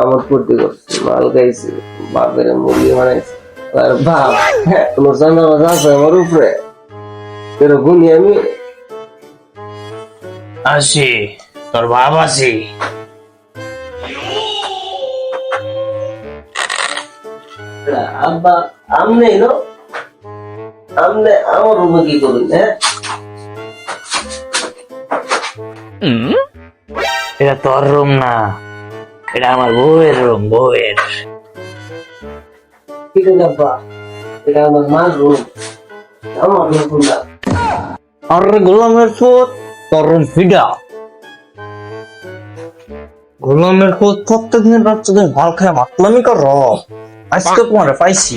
আমার ফুর্তি করছি মাল খাইছি বাপের মুরগি বানাইছি। আর বাপ তোমার আছে আমার উপরে। এরকম আমি। আসি তোর বাপ আসি। আব্বা আমনে নো? আমনে আমার রুমে কি করুন হ্যাঁ? এটা তোর রুম না। এটা আমার বউয়ের রুম বউয়ের। কি করে আব্বা এটা আমার মার রুম আমার রুম না আরে গোলামের ফুট তোর রুম ফিডা গোলামের ফুট প্রত্যেকদিন বাচ্চাদের ভালো খায় মাতলামি কর আজকে তোমার পাইছি।